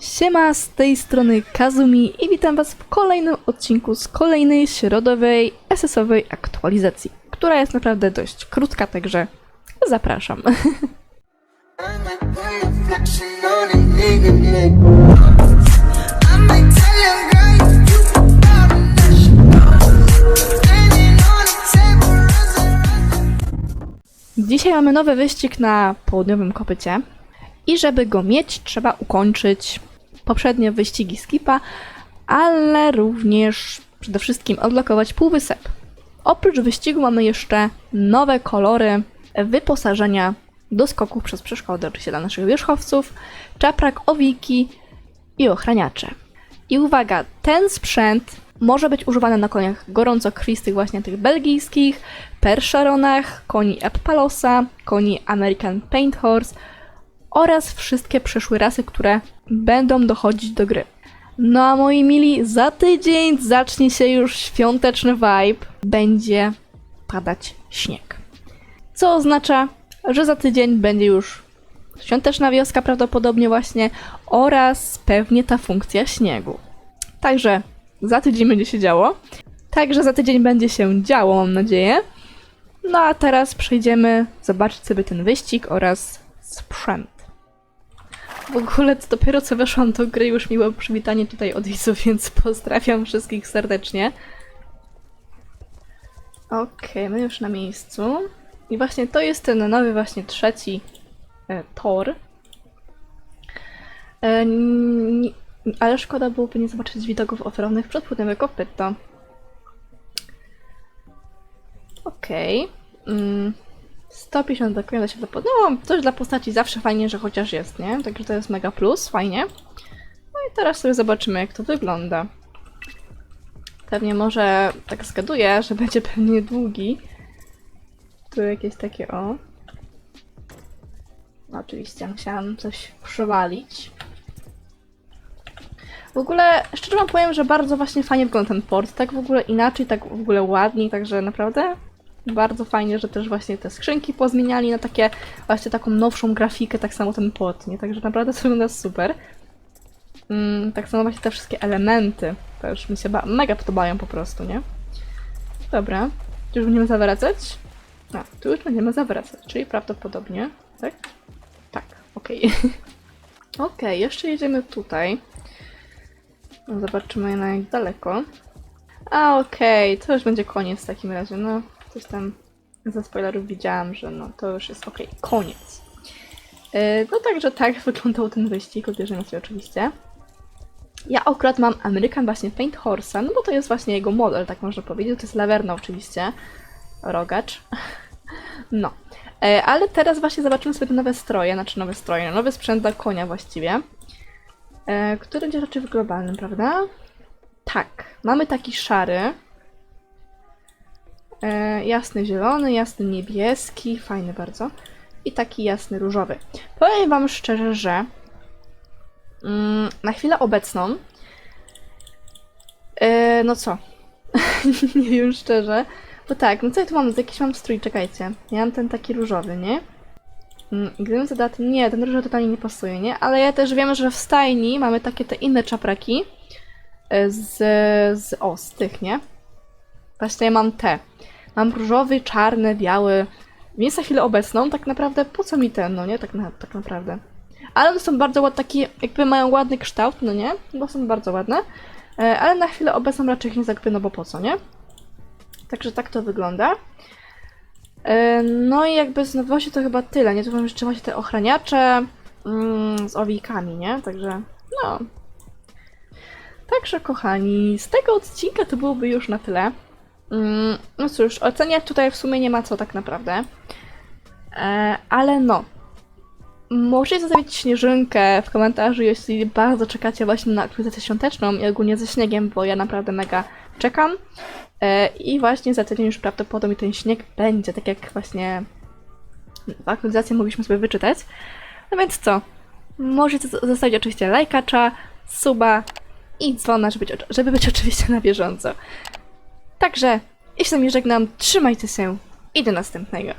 Siema, z tej strony Kazumi i witam Was w kolejnym odcinku z kolejnej środowej SS-owej aktualizacji, która jest naprawdę dość krótka, także zapraszam. Dzisiaj mamy nowy wyścig na południowym kopycie i żeby go mieć, trzeba ukończyć poprzednie wyścigi skipa, ale również przede wszystkim odblokować półwysep. Oprócz wyścigu mamy jeszcze nowe kolory wyposażenia do skoków przez przeszkody, oczywiście dla naszych wierzchowców, czaprak, owiki i ochraniacze. I uwaga, ten sprzęt może być używany na koniach gorącokrwistych, właśnie tych belgijskich, perszaronach, koni Eppalosa, koni American Paint Horse oraz wszystkie przyszłe rasy, które będą dochodzić do gry. No a moi mili, za tydzień zacznie się już świąteczny vibe. Będzie padać śnieg. Co oznacza, że za tydzień będzie już świąteczna wioska prawdopodobnie właśnie oraz pewnie ta funkcja śniegu. Także za tydzień będzie się działo. Także za tydzień będzie się działo, mam nadzieję. No a teraz przejdziemy zobaczyć sobie ten wyścig oraz sprzęt. W ogóle dopiero co weszłam do gry, już miło przywitanie tutaj od widzów, więc pozdrawiam wszystkich serdecznie. Okej, my już na miejscu. I właśnie to jest ten nowy, właśnie trzeci e, tor. E, ale szkoda byłoby nie zobaczyć widoków oferowanych przed płytem kopyto. Okej. Mm, 150 brakuje da się do pod... No, coś dla postaci zawsze fajnie, że chociaż jest, nie? Także to jest mega plus, fajnie. No i teraz sobie zobaczymy, jak to wygląda. Pewnie może, tak zgaduję, że będzie pewnie długi. Tu jakieś takie, o. No, oczywiście, musiałam coś przewalić. W ogóle, szczerze wam powiem, że bardzo właśnie fajnie wygląda ten port. Tak w ogóle inaczej, tak w ogóle ładniej, także naprawdę bardzo fajnie, że też właśnie te skrzynki pozmieniali na takie, właśnie taką nowszą grafikę, tak samo ten port, nie? Także naprawdę to wygląda super. Mm, tak samo właśnie te wszystkie elementy też mi się mega podobają po prostu, nie? Dobra, już będziemy zawracać? A, tu już będziemy zawracać, czyli prawdopodobnie, tak? Tak, okej. okej, jeszcze jedziemy tutaj. Zobaczymy na jak daleko. A okej, to już będzie koniec w takim razie. No, coś tam ze spoilerów widziałam, że no to już jest okej, koniec. Yy, no także tak wyglądał ten wyścig, odbierzemy sobie oczywiście. Ja akurat mam American właśnie Paint Horse'a, no bo to jest właśnie jego model, tak można powiedzieć. To jest Laverna oczywiście, rogacz. No. E, ale teraz właśnie zobaczymy sobie te nowe stroje, znaczy nowe stroje, no, nowy sprzęt dla konia właściwie. E, który będzie raczej w globalnym, prawda? Tak, mamy taki szary. E, jasny zielony, jasny niebieski, fajny bardzo. I taki jasny różowy. Powiem wam szczerze, że mm, na chwilę obecną e, no co? nie wiem szczerze. Bo tak, no co ja tu mam? Jakiś mam strój, czekajcie. Ja mam ten taki różowy, nie? Mm, Gdybym zadała ten... Nie, ten różowy totalnie nie pasuje, nie? Ale ja też wiem, że w stajni mamy takie te inne czapraki e, z, z o, tych, nie? Właśnie mam te. Mam różowy, czarny, biały. Więc na chwilę obecną tak naprawdę po co mi ten, no nie? Tak, na, tak naprawdę. Ale one są bardzo ładne, takie jakby mają ładny kształt, no nie? Bo są bardzo ładne. E, ale na chwilę obecną raczej nie zakupy, no bo po co, nie? Także tak to wygląda. E, No i jakby z nowości to chyba tyle, nie? Tu mam jeszcze właśnie te ochraniacze mm, z owijkami, nie? Także no. Także kochani, z tego odcinka to byłoby już na tyle. Mm, No cóż, oceniać tutaj w sumie nie ma co tak naprawdę. E, Ale no. Możecie zostawić śnieżynkę w komentarzu, jeśli bardzo czekacie właśnie na aktualizację świąteczną i ogólnie ze śniegiem, bo ja naprawdę mega czekam. E, I właśnie za tydzień już prawdopodobnie ten śnieg będzie, tak jak właśnie w aktualizacji mogliśmy sobie wyczytać. No więc co? Możecie zostawić oczywiście lajkacza, suba i dzwona, żeby być, żeby być oczywiście na bieżąco. Także ja się z nami żegnam, trzymajcie się i do następnego.